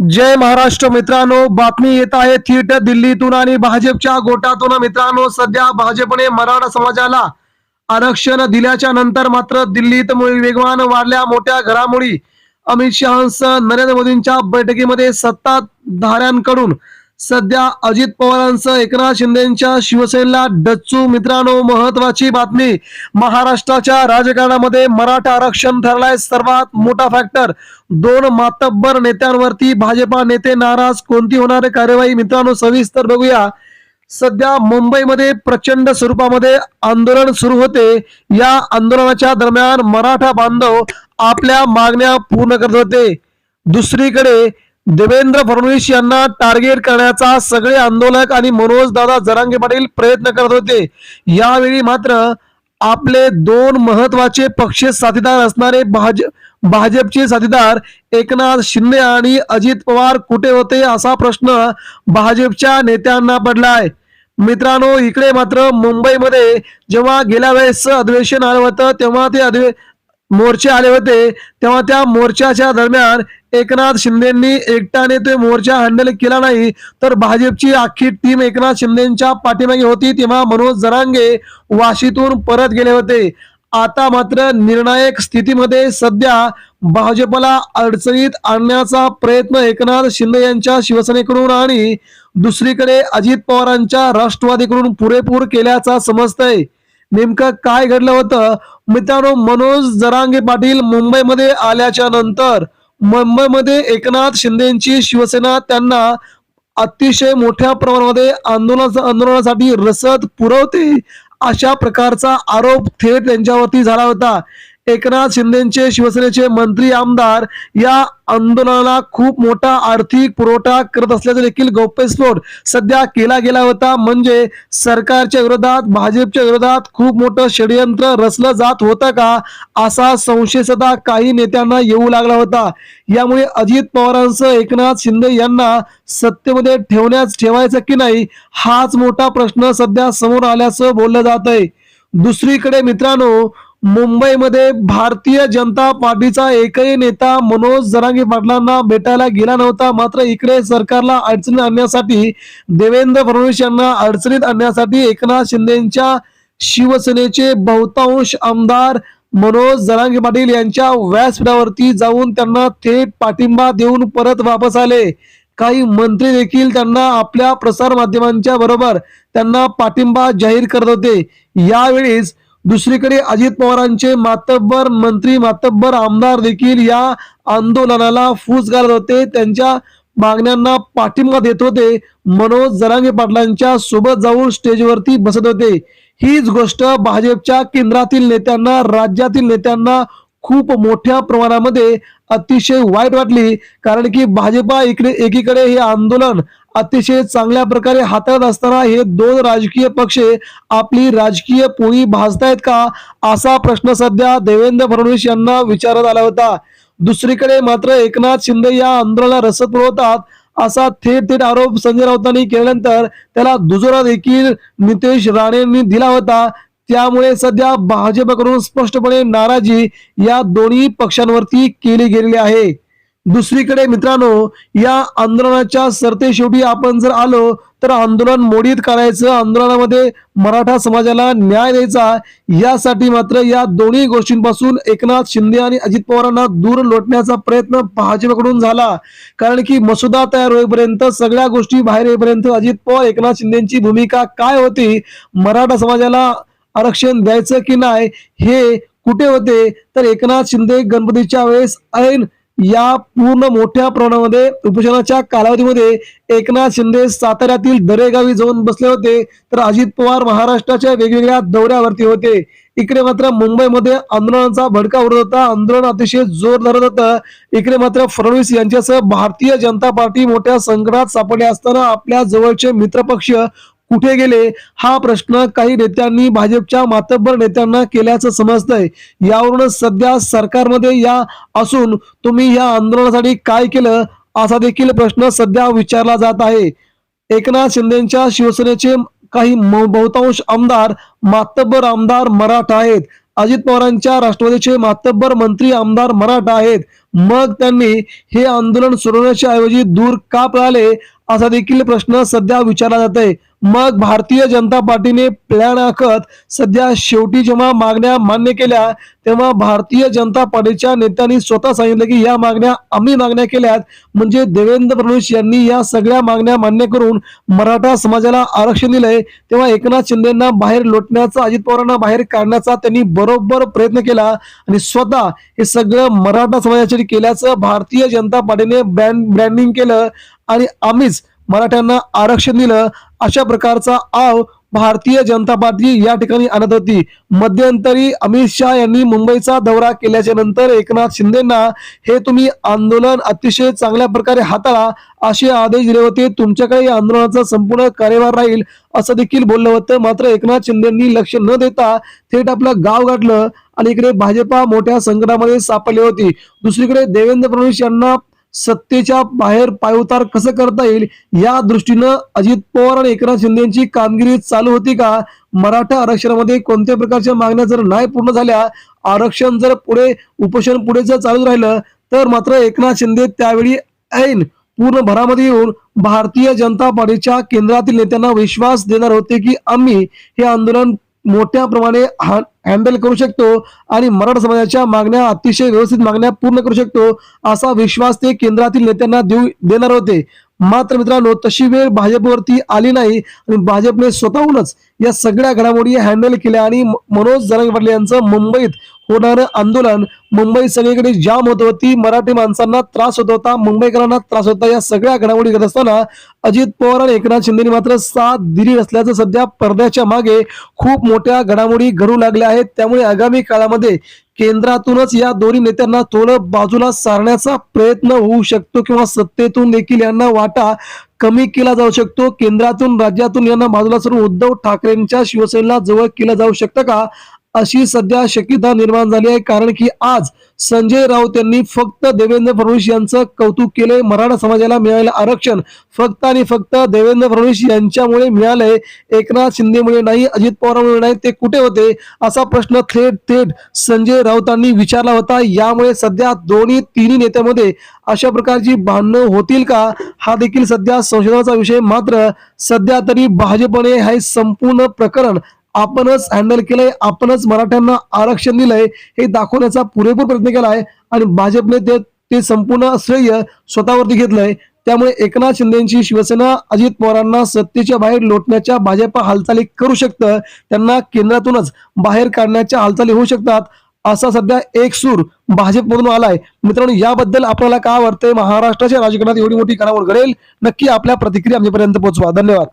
जय महाराष्ट्र मित्रांनो बातमी येत आहे थेट दिल्लीतून आणि भाजपच्या गोटातून. मित्रांनो सध्या भाजपने मराठा समाजाला आरक्षण दिल्याच्या नंतर मात्र दिल्लीत वेगवान वाढल्या मोठ्या घडामोडी. अमित शहासह नरेंद्र मोदींच्या बैठकीमध्ये सत्ताधाऱ्यांकडून सध्या अजित पवारांचं एकनाथ शिंदेच्या शिवसेनेला डच्चू मित्रांनो महत्वाची बातमी. महाराष्ट्राच्या राजकारणामध्ये मराठा आरक्षण ठरलाय सर्वात मोठा फॅक्टर दोन मातब्बर नेत्यांवरती भाजपा नेते नाराज. कोणती होणार कार्यवाही? मित्रांनो सविस्तर बघूया. सध्या मुंबईमध्ये प्रचंड स्वरूपामध्ये आंदोलन सुरू होते. या आंदोलनाच्या दरम्यान मराठा बांधव आपल्या मागण्या पूर्ण करत होते. दुसरीकडे देवेंद्र फडणवीस यांना टार्गेट करण्याचा सगळे आंदोलक आणि मनोज दादा जरांगे पाटील प्रयत्न करत होते. यावेळी मात्र आपले दोन महत्त्वाचे पक्ष साथीदार असणारे भाज भाजपचे साथीदार एकनाथ शिंदे आणि अजित पवार कुठे होते असा प्रश्न भाजपच्या नेत्यांना पडलाय. मित्रांनो इकडे मात्र मुंबईमध्ये जेव्हा गेल्या वेळेस अधिवेशन आलं होतं तेव्हा ते अधिवे मोर्चे आले होते तेव्हा त्या मोर्चाच्या दरम्यान एकनाथ शिंदेंनी एकट्याने ते मोर्चा हँडल केला नाही तर भाजपची अख्खी टीम एकनाथ शिंदेच्या पाठीमागे होती. तेव्हा मनोज जरांगे वाशीतून परत गेले होते. आता मात्र निर्णायक स्थितीमध्ये सध्या भाजपला अडचणीत आणण्याचा प्रयत्न एकनाथ शिंदे यांच्या शिवसेनेकडून आणि दुसरीकडे अजित पवारांच्या राष्ट्रवादीकडून पुरेपूर केल्याचा समजतंय. नेमकं काय घडलं होतं? मित्रांनो मनोज जरांगे पाटील मुंबईमध्ये आल्याच्यानंतर मुंबईमध्ये एकनाथ शिंदेची शिवसेना त्यांना अतिशय मोठ्या प्रमाणामध्ये आंदोलन आंदोलनासाठी रसद पुरवते अशा प्रकारचा आरोप थेट त्यांच्यावरती झाला होता. एकनाथ शिंदेचे शिवसेनेचे मंत्री आमदार या आंदोलनाला खूप मोठा आर्थिक पुरवठा करत असल्याचा देखील गौप्यस्फोट सध्या केला गेला होता. म्हणजे सरकारच्या विरोधात भाजपच्या विरोधात खूप मोठं षडयंत्र रचलं जात होतं का? असा संशय सुद्धा काही नेत्यांना येऊ लागला होता. यामुळे अजित पवारांसह एकनाथ शिंदे यांना सत्तेमध्ये ठेवण्यास ठेवायचं की नाही हाच मोठा प्रश्न सध्या समोर आल्याचं बोललं जात आहे दुसरीकडे मित्रांनो मुंबईमध्ये भारतीय जनता पार्टीचा एकही नेता मनोज जरांगे पाटलांना भेटायला गेला नव्हता. मात्र इकडे सरकारला अडचणीत आणण्यासाठी देवेंद्र फडणवीस यांना अडचणीत आणण्यासाठी एकनाथ शिंदेच्या शिवसेनेचे बहुतांश आमदार मनोज जरांगे पाटील यांच्या व्यासपीठावरती जाऊन त्यांना थेट पाठिंबा देऊन परत वापस आले. काही मंत्री देखील त्यांना आपल्या प्रसार माध्यमांच्या बरोबर त्यांना पाठिंबा जाहीर करत होते. यावेळीच दुसरीकडे अजित पवारांचे मातब्बर मंत्री मातब्बर आमदार देखील या आंदोलनाला फूस घालत होते. त्यांच्या मागण्यांना पाठिंबा देत होते. मनोज जरांगे पाटलांच्या सोबत जाऊन स्टेजवरती बसत होते. हीच गोष्ट भाजपच्या केंद्रातील नेत्यांना राज्यातील नेत्यांना खूप मोठ्या प्रमाणामध्ये अतिशय वाईट वाटली. कारण की भाजपा इकडे एकीकडे हे आंदोलन अतिशय चांगल्या प्रकारे हाताळत असताना हे दोन राजकीय पक्ष आपली राजकीय पोळी भाजतायत का? असा प्रश्न सध्या देवेंद्र फडणवीस यांना विचारत आला होता. दुसरीकडे मात्र एकनाथ शिंदे या आंदोलनाला रसद पुरवतात असा थेट थेट आरोप संजय राऊतांनी केल्यानंतर त्याला दुजोरा देखील नितेश राणेंनी दिला होता. त्यामुळे सध्या भाजपकडून स्पष्टपणे नाराजी या दोन्ही पक्षांवरती केली गेलेली आहे. दुसरीकडे मित्रांनो या आंदोलनाच्या सरते शेवटी आपण जर आलो तर आंदोलन मोडीत करायचं आंदोलनामध्ये मराठा समाजाला न्याय द्यायचा यासाठी मात्र या दोन्ही गोष्टींपासून एकनाथ शिंदे आणि अजित पवारांना दूर लोटण्याचा प्रयत्न भाजपकडून झाला. कारण की मसुदा तयार होईपर्यंत सगळ्या गोष्टी बाहेर येईपर्यंत अजित पवार एकनाथ शिंदेची भूमिका काय होती? मराठा समाजाला आरक्षण द्यायचं की नाही हे कुठे होते? तर एकनाथ शिंदे गणपतीच्या वेळेस ऐन या पूर्ण मोठ्या प्रमाणामध्ये उपोषणाच्या कालावधीमध्ये एकनाथ शिंदे साताऱ्यातील दरेगावी जाऊन बसले होते. तर अजित पवार महाराष्ट्राच्या वेगवेगळ्या दौऱ्यावरती होते. इकडे मात्र मुंबईमध्ये आंदोलनाचा भडका उडत होता. आंदोलन अतिशय जोर धरत होतं. इकडे मात्र फडणवीस यांच्यासह भारतीय जनता पार्टी मोठ्या संकटात सापडले असताना आपल्या जवळचे मित्रपक्ष कुठे गेले? हा प्रश्न काही नेत्यांनी भाजपच्या मातब्बर नेत्यांना केल्याचं समजतंय. यावरूनच सध्या सरकारमध्ये या असून तुम्ही या आंदोलनासाठी काय केलं? असा देखील प्रश्न सध्या विचारला जात आहे. एकनाथ शिंदेच्या शिवसेनेचे काही बहुतांश आमदार मातब्बर आमदार मराठा आहेत. अजित पवारांच्या राष्ट्रवादीचे मातब्बर मंत्री आमदार मराठा आहेत. मग त्यांनी हे आंदोलन सोडवण्याच्या ऐवजी दूर का पळाले? असा देखील प्रश्न सध्या विचारला जात आहे मग भारतीय जनता पार्टीने प्लॅन आखत सध्या शेवटी जेव्हा मागण्या मान्य केल्या तेव्हा भारतीय जनता पार्टीच्या नेत्यांनी स्वतः सांगितलं की या मागण्या आम्ही मागण्या केल्यात. म्हणजे देवेंद्र फडणवीस यांनी या सगळ्या मागण्या मान्य करून मराठा समाजाला आरक्षण दिलंय. तेव्हा एकनाथ शिंदेना बाहेर लोटण्याचा अजित पवारांना बाहेर काढण्याचा त्यांनी बरोबर प्रयत्न केला आणि स्वतः हे सगळं मराठा समाजासाठी केल्याचं भारतीय जनता पार्टीने ब्रँड ब्रँडिंग केलं. आणि आम्हीच मराठ्यांना आरक्षण दिलं. अशा प्रकारचा आव भारतीय जनता पार्टी या ठिकाणी आणत होती. मध्यंतरी अमित शहा यांनी मुंबईचा दौरा केल्याच्यानंतर एकनाथ शिंदेना हे तुम्ही आंदोलन अतिशय चांगल्या प्रकारे हाताळा असे आदेश दिले होते. तुमच्याकडे या आंदोलनाचा संपूर्ण कार्यभार राहील असं देखील बोललं होतं. मात्र एकनाथ शिंदेनी लक्ष न देता थेट आपलं गाव गाठलं आणि इकडे भाजपा मोठ्या संकटामध्ये सापडली होती. दुसरीकडे देवेंद्र फडणवीस यांना सत्तेच्या बाहेर पायउतार कसं करता येईल? या दृष्टीनं अजित पवार आणि एकनाथ शिंदेची कामगिरी चालू होती का? मराठा आरक्षणामध्ये कोणत्या प्रकारच्या मागण्या जर नाही पूर्ण झाल्या आरक्षण जर पुढे उपोषण पुढे जर चालू राहिलं तर मात्र एकनाथ शिंदे त्यावेळी ऐन पूर्ण भरामध्ये येऊन भारतीय जनता पार्टीच्या केंद्रातील नेत्यांना विश्वास देणार होते की आम्ही हे आंदोलन मोठ्या प्रमाणे हँडल करू शकतो आणि मराठा समाजाच्या मागण्या अतिशय व्यवस्थित मागण्या पूर्ण करू शकतो असा विश्वास ते केंद्रातील नेत्यांना देऊ देणार होते. मात्र मित्रांनो तशी वेळ भाजपवरती आली नाही आणि भाजपने स्वतःहूनच या सगळ्या घडामोडी हँडल केल्या आणि मनोज जरंगे पाटील यांचं मुंबईत होणारं आंदोलन. मुंबई सगळीकडे जाम होत होती मराठी माणसांना त्रास होत होता. मुंबईकरांना त्रास होता या सगळ्या घडामोडी करत असताना अजित पवार आणि एकनाथ शिंदेनी मात्र साथ दिली असल्याचं सध्या पडद्याच्या मागे खूप मोठ्या घडामोडी घडू लागल्या आहेत. त्यामुळे आगामी काळामध्ये केंद्रातूनच या दोन्ही नेत्यांना थोडं बाजूला सारण्याचा प्रयत्न होऊ शकतो किंवा सत्तेतून देखील यांना वाटा कमी केला जाऊ शकतो. केंद्रातून राज्यातून यांना बाजूला सरून उद्धव ठाकरेंच्या शिवसेनेला जवळ केलं जाऊ शकतं का? अशी सध्या शक्यता निर्माण झाली आहे. कारण की आज संजय राऊत यांनी फक्त देवेंद्र फडणवीस यांचं कौतुक केले मराठा समाजाला मिळालेलं आरक्षण फक्त आणि फक्त देवेंद्र फडणवीस यांच्यामुळे मिळालंय. एकनाथ शिंदेमुळे नाही अजित पवारांमुळे नाही ते कुठे होते असा प्रश्न थेट थेट संजय राऊतांनी विचारला होता. यामुळे सध्या दोन्ही तिन्ही नेत्यामध्ये अशा प्रकारची भांडणं होतील का? हा देखील सध्या संशोधनाचा विषय. मात्र सध्या तरी भाजपने हे संपूर्ण प्रकरण आपणच हँडल केलंय आपणच मराठ्यांना आरक्षण दिलंय हे दाखवण्याचा पुरेपूर प्रयत्न केलाय आणि भाजपने ते ते संपूर्ण श्रेय स्वतःवरती घेतलंय. त्यामुळे एकनाथ शिंदेची शिवसेना अजित पवारांना सत्तेच्या बाहेर लोटण्याच्या भाजप हालचाली करू शकतं त्यांना केंद्रातूनच बाहेर काढण्याच्या हालचाली होऊ शकतात असा सध्या एक सूर भाजपमधून आलाय. मित्रांनो याबद्दल आपल्याला काय वाटतंय? महाराष्ट्राच्या राजकारणात एवढी मोठी करावड घडेल? नक्की आपल्या प्रतिक्रिया आमच्यापर्यंत पोहोचवा. धन्यवाद.